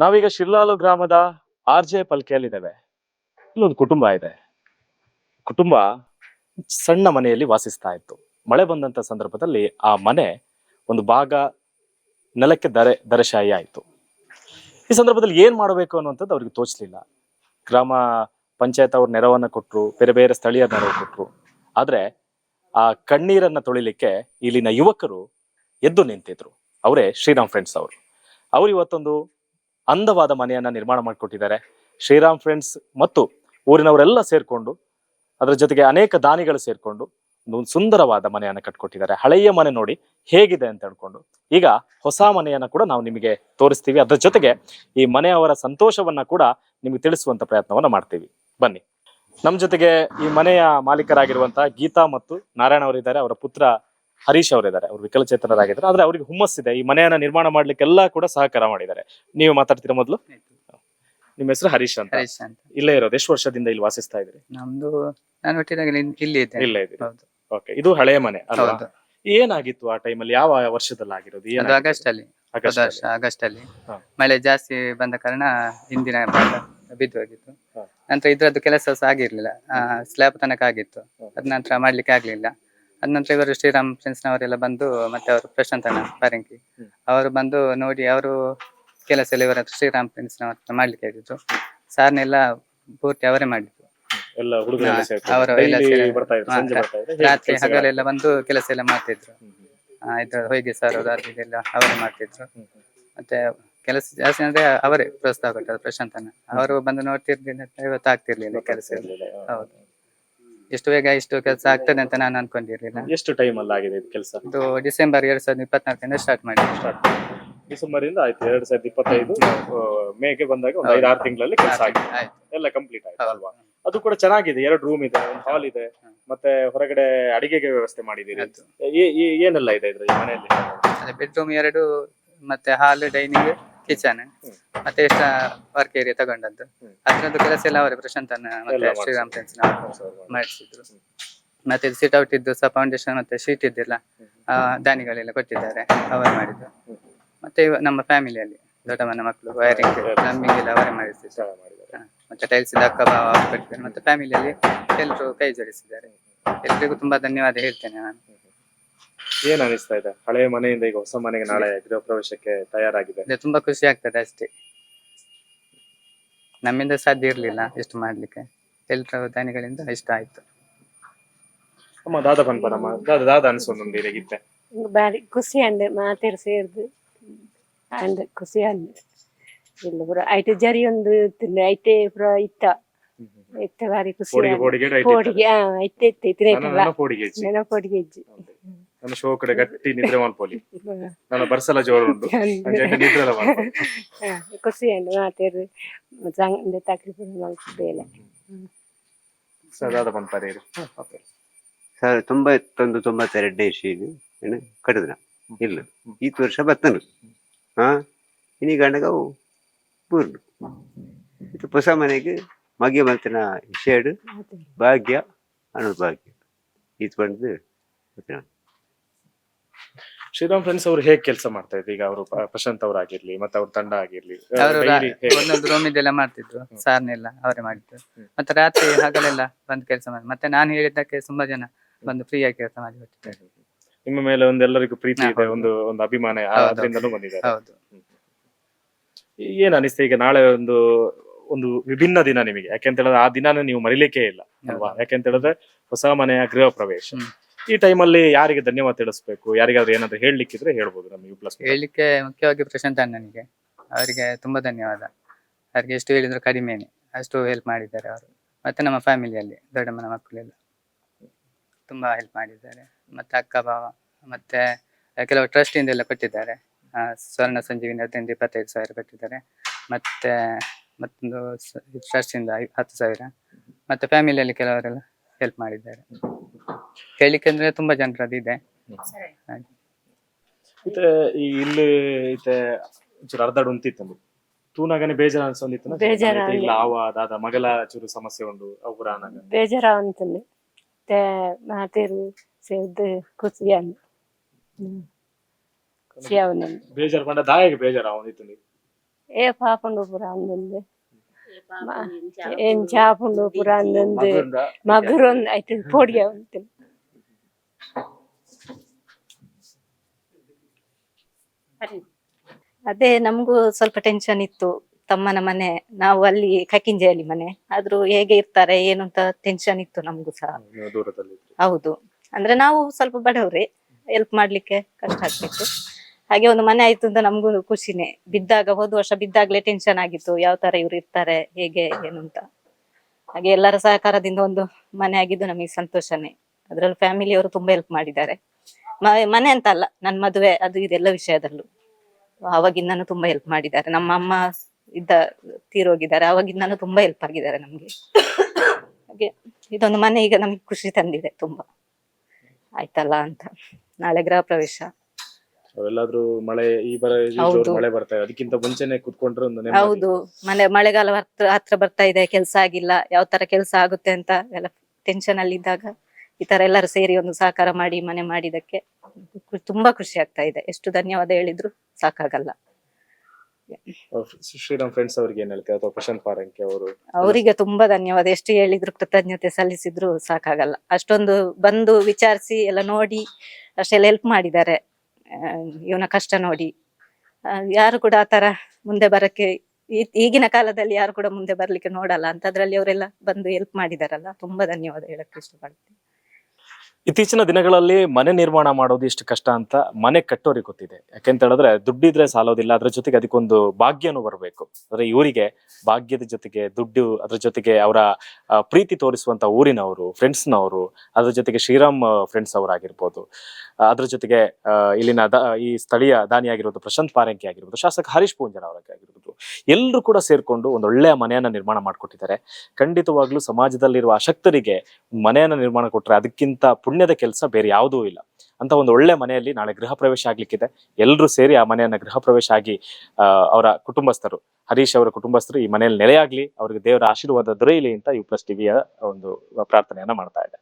ನಾವೀಗ ಶಿರ್ಲಾಲು ಗ್ರಾಮದ R J ಪಲ್ಕೆಯಲ್ಲಿದ್ದೇವೆ. ಇಲ್ಲೊಂದು ಕುಟುಂಬ ಇದೆ. ಕುಟುಂಬ ಸಣ್ಣ ಮನೆಯಲ್ಲಿ ವಾಸಿಸ್ತಾ ಇತ್ತು. ಮಳೆ ಬಂದಂತ ಸಂದರ್ಭದಲ್ಲಿ ಆ ಮನೆ ಒಂದು ಭಾಗ ನೆಲಕ್ಕೆ ದರೆ ದರಶಾಹಿ ಆಯಿತು. ಈ ಸಂದರ್ಭದಲ್ಲಿ ಏನ್ ಮಾಡಬೇಕು ಅನ್ನುವಂಥದ್ದು ಅವ್ರಿಗೆ ತೋಚಲಿಲ್ಲ. ಗ್ರಾಮ ಪಂಚಾಯತ್ ಅವ್ರ ನೆರವನ್ನ ಕೊಟ್ಟರು ಬೇರೆ ಬೇರೆ ಸ್ಥಳೀಯ ನೆರವು ಕೊಟ್ಟರು ಆದ್ರೆ ಆ ಕಣ್ಣೀರನ್ನ ತೊಳಿಲಿಕ್ಕೆ ಇಲ್ಲಿನ ಯುವಕರು ಎದ್ದು ನಿಂತಿದ್ರು. ಅವರೇ ಶ್ರೀರಾಮ್ ಫ್ರೆಂಡ್ಸ್ ಅವರು. ಅವ್ರು ಇವತ್ತೊಂದು ಅಂದವಾದ ಮನೆಯನ್ನ ನಿರ್ಮಾಣ ಮಾಡಿಕೊಟ್ಟಿದ್ದಾರೆ. ಶ್ರೀರಾಮ್ ಫ್ರೆಂಡ್ಸ್ ಮತ್ತು ಊರಿನವರೆಲ್ಲ ಸೇರ್ಕೊಂಡು, ಅದರ ಜೊತೆಗೆ ಅನೇಕ ದಾನಿಗಳು ಸೇರ್ಕೊಂಡು ಒಂದು ಸುಂದರವಾದ ಮನೆಯನ್ನ ಕಟ್ಕೊಟ್ಟಿದ್ದಾರೆ. ಹಳೆಯ ಮನೆ ನೋಡಿ ಹೇಗಿದೆ ಅಂತ ಹೇಳ್ಕೊಂಡು. ಈಗ ಹೊಸ ಮನೆಯನ್ನ ಕೂಡ ನಾವು ನಿಮಗೆ ತೋರಿಸ್ತೀವಿ. ಅದರ ಜೊತೆಗೆ ಈ ಮನೆಯವರ ಸಂತೋಷವನ್ನ ಕೂಡ ನಿಮಗೆ ತಿಳಿಸುವಂತ ಪ್ರಯತ್ನವನ್ನ ಮಾಡ್ತೀವಿ. ಬನ್ನಿ. ನಮ್ಮ ಜೊತೆಗೆ ಈ ಮನೆಯ ಮಾಲೀಕರಾಗಿರುವಂತಹ ಗೀತಾ ಮತ್ತು ನಾರಾಯಣ ಅವರಿದ್ದಾರೆ. ಅವರ ಪುತ್ರ ಹರೀಶ್ ಅವರಿದ್ದಾರೆ ಅವರು ವಿಕಲಚೇತನರಾಗಿದ್ದಾರೆ ಆದ್ರೆ ಅವರಿಗೆ ಹುಮ್ಮಸ್ಸಿದೆ ಈ ಮನೆಯನ್ನ ನಿರ್ಮಾಣ ಮಾಡ್ಲಿಕ್ಕೆಲ್ಲ ಕೂಡ ಸಹಕಾರ ಮಾಡಿದ್ದಾರೆ. ನೀವು ಮಾತಾಡ್ತೀರಾ ಮೊದಲು? ನಿಮ್ಮ ಹೆಸರು ಹರೀಶ್ ಅಂತ. ಹರೀಶ್ ಅಂತ. ಇಲ್ಲೇ ಇರೋದು. ಎಷ್ಟು ವರ್ಷದಿಂದ ಇಲ್ಲಿ ವಾಸಿಸ್ತಾ ಇದ್ರಿ ನಮ್ದು ನಾನು ಇಲ್ಲಿ- ಇಲ್ಲಿ ಇದ್ದೆ ಇಲ್ಲೇ ಇದ್ರಿ ಹೌದು. ಓಕೆ ಇದು ಹಳೆಯ ಮನೆ ಅಲ್ವಾ? ಹೌದು. ಏನಾಗಿತ್ತು ಆ ಟೈಮಲ್ಲಿ ಯಾವ ವರ್ಷದಲ್ಲಿ ಆಗಿರೋದು? ಅದು ಏನಾಗಿತ್ತು? ಆಗಸ್ಟ್ ಅಲ್ಲಿ ಆಗಸ್ಟ್ ಹೋದ ಅಲ್ಲಿ. ಆಗಸ್ಟ್ ಅಲ್ಲಿ ಹಾ. ಮಳೆ ಜಾಸ್ತಿ ಬಂದ ಕಾರಣ ಹಿಂದಿನ ಭಾಗ ಬಿದ್ದು ಹೋಗಿತ್ತು. ಹಾ. ನಂತರ ಇದ್ರದ್ದು ಕೆಲಸ ಸಹ ಆಗಿರ್ಲಿಲ್ಲ. ಸ್ಲ್ಯಾಬ್ ತನಕ ಆಗಿತ್ತು. ಹಾ. ಅದ ನಂತರ ಮಾಡ್ಲಿಕ್ಕೆ ಆಗ್ಲಿಲ್ಲ. ಅದ ನಂತರ ಇವರು ಶ್ರೀರಾಮ್ ಫ್ರೆಂಡ್ಸ್ ನವರೆಲ್ಲ ಬಂದು ಮತ್ತೆ ಅವರು ಪ್ರಶಾಂತ್ ಅಣ್ಣ ಪಾರಂಕಿ ಅವರು ಬಂದು ನೋಡಿ ಅವರು ಕೆಲಸ ಎಲ್ಲ ಇವರ ಶ್ರೀರಾಮ್ ಫ್ರೆಂಡ್ಸ್ ನವರ ಮಾಡ್ಲಿಕ್ಕೆ ಹೇಳಿದ್ರು. ಸಾರ್ನೆಲ್ಲ ಪೂರ್ತಿ ಅವರೇ ಮಾಡಿದ್ರು. ಎಲ್ಲ ಹುಡುಗರೆಲ್ಲ ಹಾ, ಸೇರ್ಕೊಂಡು ಅವರು ಎಲ್ಲ daily ಸೇರಿ- ಬರ್ತಾ ಇದ್ರು ಹಾ, ಸಂಜೆ ರಾ- ಬರ್ತಾ ಇದ್ರು ಹೇಗೆ ರಾತ್ರಿ ಕೆಲ್ಸಗಳು? ಹಗಲೆಲ್ಲ ಬಂದು ಕೆಲಸ ಎಲ್ಲ ಮಾಡ್ತಿದ್ರು. ಆ, ಇದು ಹೊಯ್ಗೆ ಸರ್ ಅದು ಇದೆಲ್ಲ ಅವರೇ ಮಾಡ್ತಿದ್ರು. ಮತ್ತೆ ಕೆಲಸ ಜಾಸ್ತಿ ಅಂದ್ರೆ ಅವರೇ ಪ್ರೋತ್ಸಾಹ ಕೊಟ್ಟರು ಪ್ರಶಾಂತ್ ಅಣ್ಣ. ಅವರು ಬಂದು ನೋಡ್ತಿರ್ಲಿಲ್ಲ ಇವತ್ತು ಆಗ್ತಿರ್ಲಿಲ್ಲ ಕೆಲಸ. ಎಲ್ಲ. ಹೌದು. ಎಷ್ಟು ಬೇಗ ಇಷ್ಟು ಕೆಲಸ ಆಗ್ತದೆ ಅಂತ ನಾನು ಅನ್ಕೊಂಡಿರ್ಲಿಲ್ಲ. ಎಷ್ಟು ಟೈಮ್ ಅಲ್ಲಿ ಆಗಿದೆ ಇದು ಕೆಲಸ? ಇದು ಡಿಸೆಂಬರ್ ಎರಡ್ ಸಾವಿರದ ಇಪ್ಪತ್ನಾಲ್ಕರಿಂದ ಸ್ಟಾರ್ಟ್ ಮಾಡಿ ಡಿಸೆಂಬರ್ ಇಂದ ಆಯ್ತು ಎರಡ್ ಸಾವಿರದ ಇಪ್ಪತ್ತೈದು ಮೇಗೆ ಬಂದಾಗ ಒಂದು ಐದು ಆರು ತಿಂಗಳಲ್ಲಿ ಕೆಲಸ ಆಗಿದೆ ಎಲ್ಲ ಕಂಪ್ಲೀಟ್ ಆಯ್ತು ಅಲ್ವಾ? ಅದು ಕೂಡ ಚೆನ್ನಾಗಿದೆ ಎರಡು ರೂಮ್ ಇದೆ ಒಂದು ಹಾಲ್ ಇದೆ ಮತ್ತೆ ಹೊರಗಡೆ ಅಡಿಗೆಗೆ ವ್ಯವಸ್ಥೆ ಮಾಡಿದ್ದೀರಿ. ಏ- ಏನೆಲ್ಲ ಇದೆ ಇದ್ರ ಮನೆಯಲ್ಲಿ? ಬೆಡ್ರೂಮ್ ಎರಡು ಮತ್ತೆ ಹಾಲ್ ಡೈನಿಂಗ್ ಕಿಚನ್. ಮತ್ತೆ ಎಷ್ಟ ವರ್ಕ್ ಏರಿಯಾ ತಗೊಂಡದ್ದು. ಅದ್ರದ್ದು ಕೆಲಸ ಎಲ್ಲ ಅವರೇ ಪ್ರಶಾಂತ್ ಅಣ್ಣ ಮತ್ತೆ. ಶ್ರೀರಾಮ್ ಫ್ರೆಂಡ್ಸ್ ಮಾಡಿಸಿದ್ರು. ಮತ್ತೆ ಸಿಟ್ ಔಟ್ ಇದ್ದು ಸಹ ಫೌಂಡೇಶನ್ ಮತ್ತೆ ಶೀಟ್ ಇದ್ದಿಲ್ಲ ಆ, ದಾನಿಗಳೆಲ್ಲ ಕೊಟ್ಟಿದ್ದಾರೆ. ಅವರು ಮಾಡಿದ್ದು. ಮತ್ತೆ ನಮ್ಮ ಫ್ಯಾಮಿಲಿಯಲ್ಲಿ ದೊಡ್ಡಮ್ಮನ ಮಕ್ಕಳು ವೈರಿಂಗ್ ಪ್ಲಂಬಿಂಗ್ ಎಲ್ಲ ಅವರೇ ಮಾಡಿಸಿದ್ದಾರೆ ಮತ್ತೆ ಟೈಲ್ಸ್ ಅಕ್ಕ ಭಾವ ಕೊಟ್ಟಿದ್ದಾರೆ ಮತ್ತೆ ಫ್ಯಾಮಿಲಿಯಲ್ಲಿ ಎಲ್ಲರೂ ಕೈ ಜೋಡಿಸಿದ್ದಾರೆ. ಎಲ್ರಿಗೂ ತುಂಬಾ ಧನ್ಯವಾದ ಹೇಳ್ತೇನೆ ನಾನು. ಏನ್ ಅನಿಸ್ತಾ ಇದೆ? ಹಳೆಯ ಮನೆಯಿಂದ ಈಗ ಹೊಸ ಮನೆಗೆ ನಾಳೆ ಗೃಹ ಪ್ರವೇಶಕ್ಕೆ ತಯಾರಾಗಿದೆ ತುಂಬಾ ಖುಷಿ ಆಗ್ತದೆ ಅಷ್ಟೇ. ನಮ್ಮಿಂದ ಸಾಧ್ಯ ಇರ್ಲಿಲ್ಲ ಇಷ್ಟು ಮಾಡ್ಲಿಕ್ಕೆ. ಎಲ್ಲರ ದಾನಿಗಳಿಂದ ಇಷ್ಟ ಆಯ್ತು. ಅಮ್ಮ ದಾದ ಪನ್ಪನಮ್ಮ ದಾದ ದಾದ ಅನ್ಸೊಂದು ಹೇಗಿತ್ತೆ ಬಾರಿ ಖುಷಿ ಅಂದೆ ಮಾತೇರು ಸೇರ್ದು ಅಂಡ್ ಖುಷಿ ಅಂದೆ. ಇಲ್ಲ ಪುರ ಐಟೆ ಜರಿ ಒಂದು ತಿಂದೆ ಐಟೆ ಪುರ ಇತ್ತ. ಇತ್ತ ಬಾರಿ ಖುಷಿ ಪೋಡಿಗೆ ಐತೆ ಇತ್ತೆ. ನನ್ನ ಐತಲ್ಲ ನನ್ನ ಶೋ ಕಡೆ ಗಟ್ಟಿ ನಿದ್ರೆ ಮಾಡ್ಕೊಳ್ಳಿ. ನನ್ನ ಬರ್ಸಲ ಜೋರು ಉಂಟು. ನಿದ್ರೆ ಎಲ್ಲ ಮಾಡ್ಪೋಲಿ. ಹಾ, ಖುಷಿ ಅಂದೆ ಮಾತೇರು ಸಂಗ ತಕ್ರಿ ತುಂಬಾ ಮಲ್ಪೇಲೆ ಸ ದಾದ ಪನ್ಪರೆ ಇರು ಓಕೆ ಸಾವಿರದ ತೊಂಬತ್ತೊಂದು ತೊಂಬತ್ತೆರಡನೇ ಇಸ್ವಿನು ಏನು? ಕಟ್ಟಿದ್ರ? ಇಲ್ಲ. ಈತ ವರ್ಷ ಬತ್ತನು. ಹಾ? ಇನಿ ಗಂಡಗವು ಪೂರ್ಣ ಇದು ಹೊಸ ಮನೆಗೆ ಮಗಿ ಮಲ್ತಿನ ಶೇಡ್ ಭಾಗ್ಯ ಅನುಭಾಗ್ಯ. ಭಾಗ್ಯ ಈತ ಬಂದು. ಶ್ರೀರಾಮ್ ಫ್ರೆಂಡ್ಸ್ ಅವರು ಹೇಗೆ ಕೆಲಸ ಮಾಡ್ತಾ ಇದ್ರು? ಈಗ ಅವರು ಪ್ರಶಾಂತ್ ಅವರಾಗಿರ್ಲಿ ಮತ್ತೆ ಅವ್ರ ತಂಡ ಆಗಿರ್ಲಿ ಅವರು daily ಹೇಗೆ? ಒಂದೊಂದು ರೂಮ್ ಇದೆಲ್ಲ ಮಾಡ್ತಿದ್ರು. ಸಾರ್ನೆಲ್ಲ ಅವರೇ ಮಾಡಿದ್ರು ಮತ್ತೆ ರಾತ್ರಿ ಹಗಲೆಲ್ಲ ಬಂದು ಕೆಲಸ ಮಾಡಿ ಮತ್ತೆ ನಾನು ಹೇಳಿದ್ದಕ್ಕೆ ತುಂಬಾ ಜನ ಬಂದು ಫ್ರೀ ಆಗಿ ಕೆಲಸ ಮಾಡಿ ನಿಮ್ಮ ಮೇಲೆ ಒಂದು ಎಲ್ಲರಿಗೂ ಪ್ರೀತಿ ಹಾ, ಇದೆ ಹೌದು. ಒಂದು ಒಂದು ಅಭಿಮಾನ ಹೌದು. ಅದರಿಂದಲೂ ಬಂದಿದ್ದಾರೆ. ಹೌದು. ಏನ್ ಅನಿಸ್ತು ಈಗ ನಾಳೆ ಒಂದು ಒಂದು ವಿಭಿನ್ನ ದಿನ ನಿಮಗೆ ಯಾಕೆಂತ ಹೇಳಿದ್ರೆ ಆ ದಿನಾನ ನೀವು ಮರಿಲಿಕ್ಕೆ ಇಲ್ಲ ಅಲ್ವಾ? ಯಾಕೆಂತ ಹೇಳಿದ್ರೆ ಹೊಸ ಮನೆಯ ಗೃಹ ಪ್ರವೇಶ. ಹ್ಮ್. ಈ ಟೈಮಲ್ಲಿ ಯಾರಿಗೆ ಧನ್ಯವಾದ ತಿಳಿಸ್ಬೇಕು? ಯಾರಿಗಾದ್ರೂ ಏನಾದ್ರು ಹೇಳಲಿಕ್ಕಿದ್ರೆ ಹೇಳ್ಬೋದು ನಮ್ಮ ಯು ಪ್ಲಸ್ ಹೇಳಲಿಕ್ಕೆ ಮುಖ್ಯವಾಗಿ ಪ್ರಶಾಂತ್ ಅಣ್ಣನಿಗೆ. ಅವರಿಗೆ ತುಂಬಾ ಧನ್ಯವಾದ. ಅವರಿಗೆ ಎಷ್ಟು ಹೇಳಿದ್ರು ಕಡಿಮೆನೆ. ಅಷ್ಟು ಹೆಲ್ಪ್ ಮಾಡಿದ್ದಾರೆ ಅವರು. ಮತ್ತೆ ನಮ್ಮ ಫ್ಯಾಮಿಲಿಯಲ್ಲಿ ದೊಡ್ಡಮ್ಮನ ಮಕ್ಕಳೆಲ್ಲ. ತುಂಬಾ ಹೆಲ್ಪ್ ಮಾಡಿದ್ದಾರೆ. ಮತ್ತೆ ಅಕ್ಕ, ಬಾವ, ಮತ್ತೆ ಕೆಲವು ಟ್ರಸ್ಟ್ ಇಂದ ಎಲ್ಲ ಕೊಟ್ಟಿದ್ದಾರೆ. ಸ್ವರ್ಣ ಸಂಜೀವಿನಿ ಹದಿನೈದು ಇಪ್ಪತ್ತೈದು ಸಾವಿರ ಕೊಟ್ಟಿದ್ದಾರೆ. ಮತ್ತೆ ಮತ್ತೊಂದು ಟ್ರಸ್ಟ್ ಇಂದ ಹತ್ತು ಸಾವಿರ. ಮತ್ತೆ ಫ್ಯಾಮಿಲಿಯಲ್ಲಿ ಕೆಲವರೆಲ್ಲ ಹೆಲ್ಪ್ ಮಾಡಿದ್ದಾರೆ. ಹೇಳಿಕಂದ್ರೆ ತುಂಬಾ ಜನರ ಇದೆ ಈ ಇಲ್ಲಿ ಈತ ಚೂರು ತೂನಾಗನೆ ಬೇಜಾರ ಅನ್ಸೊಂದಿತ್ತು ಇಲ್ಲ ಮಗಲ ಚೂರು ಸಮಸ್ಯೆ ಉಂಡು ಅವ್ರ ಬೇಜಾರ ಬೇಜಾರಾವಂತಲ್ಲಿ ಮತ್ತೆ ಮಾತೇರು ಸೇರ್ದು ಖುಷಿ ಅವನಲ್ಲಿ. ಬೇಜಾರ್ ಪಂಡ ದಾಯಗೆ ಬೇಜಾರ ಅವನಿತ್ತು ಏ ಪಾಪ ಅಂದ್ರೆ ಏನ್ ಚಾಪುಂಡು ಪುರ ಆಯ್ತು ಅದೇ ನಮಗೂ ಸ್ವಲ್ಪ ಟೆನ್ಷನ್ ಇತ್ತು ತಮ್ಮನ ಮನೆ. ನಾವು ಅಲ್ಲಿ ಕಕ್ಕಿಂಜೆಯಲ್ಲಿ ಮನೆ. ಆದ್ರೂ ಹೇಗೆ ಇರ್ತಾರೆ ಏನು ಅಂತ ಟೆನ್ಷನ್ ಇತ್ತು ನಮಗೂ ಸಹ. ಹೌದು. ಅಂದ್ರೆ ನಾವು ಸ್ವಲ್ಪ ಬಡವ್ರೆ. ಹೆಲ್ಪ್ ಮಾಡ್ಲಿಕ್ಕೆ ಕಷ್ಟ ಆಗ್ತಿತ್ತು. ಹಾಗೆ ಒಂದು ಮನೆ ಆಯ್ತು ಅಂತ ನಮಗೂ ಖುಷಿನೇ. ಬಿದ್ದಾಗ, ಹೋದ ವರ್ಷ ಬಿದ್ದಾಗ್ಲೇ ಟೆನ್ಷನ್ ಆಗಿತ್ತು. ಯಾವ ತರ ಇವ್ರು ಇರ್ತಾರೆ, ಹೇಗೆ, ಏನು ಅಂತ. ಹಾಗೆ ಎಲ್ಲರ ಸಹಕಾರದಿಂದ ಒಂದು ಮನೆ ಆಗಿದ್ದು ನಮಗೆ ಸಂತೋಷನೇ. ಫ್ಯಾಮಿಲಿ ಅವರು ತುಂಬಾ ಹೆಲ್ಪ್ ಮಾಡಿದ್ದಾರೆ. ಮನೆ ಅಂತ ಅಲ್ಲ ನನ್ನ ಮದುವೆ, ಅದು ಇದೆಲ್ಲ ವಿಷಯದಲ್ಲೂ. ಅವಾಗಿಂದನೂ ತುಂಬಾ ಹೆಲ್ಪ್ ಮಾಡಿದ್ದಾರೆ. ನಮ್ಮ ಅಮ್ಮ ಇದ್ದ, ತೀರೋಗಿದ್ದಾರೆ. ಅವಾಗಿಂದನೂ ತುಂಬಾ ಹೆಲ್ಪ್ ಆಗಿದ್ದಾರೆ ನಮ್ಗೆ. ಹಾಗೆ ಇದೊಂದು ಮನೆ ಈಗ ನಮ್ಗೆ ಖುಷಿ ತಂದಿದೆ ತುಂಬಾ. ಆಯ್ತಲ್ಲ ಅಂತ. ನಾಳೆ ಗೃಹ ಪ್ರವೇಶ. ಅವರೆಲ್ಲಾದ್ರೂ ಮಳೆ ಈ ಬರ ಈ ಹೌದು. ಮಳೆ ಬರ್ತಾ ಇದೆ. ಅದಕ್ಕಿಂತ ಮುಂಚೆನೆ ಕುತ್ಕೊಂಡ್ರೆ ಒಂದು ನೆಮ್ಮದಿ. ಹೌದು. ಮನೆ ಮಳೆಗಾಲ ಹತ್ರ ಹತ್ರ ಬರ್ತಾ ಇದೆ ಕೆಲಸ ಆಗಿಲ್ಲ. ಯಾವ ತರ ಕೆಲಸ ಆಗುತ್ತೆ ಅಂತ ಎಲ್ಲ ಟೆನ್ಷನ್ ಅಲ್ಲಿ ಇದ್ದಾಗ ಈ ತರ ಎಲ್ಲರೂ ಸೇರಿ ಒಂದು ಸಹಕಾರ ಮಾಡಿ ಮನೆ ಮಾಡಿದಕ್ಕೆ ಕು- ತುಂಬಾ ಖುಷಿ ಆಗ್ತಾ ಇದೆ. ಎಷ್ಟು ಧನ್ಯವಾದ ಹೇಳಿದ್ರು ಸಾಕಾಗಲ್ಲ. ಅವ್ರ ಶ್ರೀರಾಮ್ ಫ್ರೆಂಡ್ಸ್ ಅವ್ರಿಗೆ ಏನ್ ಅಥವಾ ಪ್ರಶಾಂತ್ ಪಾರಂಕೆ ಅವರು? ಅವರಿಗೆ ತುಂಬಾ ಧನ್ಯವಾದ. ಎಷ್ಟು ಹೇಳಿದ್ರು ಕೃತಜ್ಞತೆ ಸಲ್ಲಿಸಿದ್ರು ಸಾಕಾಗಲ್ಲ. ಅಷ್ಟೊಂದು ಬಂದು ವಿಚಾರಿಸಿ ಎಲ್ಲ ನೋಡಿ ಅಷ್ಟೆಲ್ಲ ಹೆಲ್ಪ್ ಮಾಡಿದ್ದಾರೆ. ಇವನ ಕಷ್ಟ ನೋಡಿ. ಆ, ಯಾರು ಕೂಡ ಆತರ ಮುಂದೆ ಬರಕ್ಕೆ ಈಗಿನ ಕಾಲದಲ್ಲಿ ಯಾರು ಕೂಡ ಮುಂದೆ ಬರ್ಲಿಕ್ಕೆ ನೋಡಲ್ಲ. ಅಂತದ್ರಲ್ಲಿ ಅವರೆಲ್ಲ ಬಂದು ಹೆಲ್ಪ್ ಮಾಡಿದಾರಲ್ಲ. ತುಂಬಾ ಧನ್ಯವಾದ ಹೇಳಕ್ಕೆ ಇಷ್ಟಪಡ್ತೀನಿ. ಇತ್ತೀಚಿನ ದಿನಗಳಲ್ಲಿ ಮನೆ ನಿರ್ಮಾಣ ಮಾಡೋದು ಎಷ್ಟು ಕಷ್ಟ ಅಂತ ಮನೆ ಕಟ್ಟೋರಿಗೆ ಗೊತ್ತಿದೆ. ಯಾಕೆಂತ ಹೇಳಿದ್ರೆ ದುಡ್ಡಿದ್ರೆ ಸಾಲೋದಿಲ್ಲ, ಅದ್ರ ಜೊತೆಗೆ ಅದಕ್ಕೊಂದು ಭಾಗ್ಯನೂ ಬರಬೇಕು. ಅಂದ್ರೆ ಇವರಿಗೆ ಭಾಗ್ಯದ ಜೊತೆಗೆ ದುಡ್ಡು, ಅದ್ರ ಜೊತೆಗೆ ಅವರ ಪ್ರೀತಿ ತೋರಿಸುವಂತ ಊರಿನವರು ಫ್ರೆಂಡ್ಸ್ನವರು ಅದ್ರ ಜೊತೆಗೆ ಶ್ರೀರಾಮ್ ಫ್ರೆಂಡ್ಸ್ ಅವರಾಗಿರ್ಬೋದು. ಅದ್ರ ಜೊತೆಗೆ ಇಲ್ಲಿನ ಈ ಸ್ಥಳೀಯ ದಾನಿಯಾಗಿರೋದು ಪ್ರಶಾಂತ್ ಪಾರಂಕಿ ಆಗಿರ್ಬೋದು, ಶಾಸಕ ಹರೀಶ್ ಪೂಂಜನ್ ಅವರಾಗಿರ್ಬೋದು ಎಲ್ಲರೂ ಕೂಡ ಸೇರ್ಕೊಂಡು ಒಂದು ಒಳ್ಳೆಯ ಮನೆಯನ್ನ ನಿರ್ಮಾಣ ಮಾಡಿಕೊಟ್ಟಿದ್ದಾರೆ. ಖಂಡಿತವಾಗ್ಲೂ ಸಮಾಜದಲ್ಲಿರುವ ಅಶಕ್ತರಿಗೆ ಮನೆಯನ್ನ ನಿರ್ಮಾಣ ಕೊಟ್ಟರೆ ಅದಕ್ಕಿಂತ ಪುಣ್ಯದ ಕೆಲಸ ಬೇರೆ ಯಾವುದೂ ಇಲ್ಲ. ಅಂತ ಒಂದು ಒಳ್ಳೆ ಮನೆಯಲ್ಲಿ ನಾಳೆ ಗೃಹ ಪ್ರವೇಶ ಆಗ್ಲಿಕ್ಕಿದೆ. ಎಲ್ಲರೂ ಸೇರಿ ಆ ಮನೆಯನ್ನ ಗೃಹ ಪ್ರವೇಶ ಆಗಿ ಅವರ ಕುಟುಂಬಸ್ಥರು, ಹರೀಶ್ ಅವರ ಕುಟುಂಬಸ್ಥರು ಈ ಮನೆಯಲ್ಲಿ ನೆಲೆಯಾಗ್ಲಿ, ಅವರಿಗೆ ದೇವರ ಆಶೀರ್ವಾದ ದೊರೆಯಲಿ ಅಂತ ಯು ಪ್ಲಸ್ ಟಿವಿಯ ಒಂದು ಪ್ರಾರ್ಥನೆಯನ್ನ ಮಾಡ್ತಾ ಇದೆ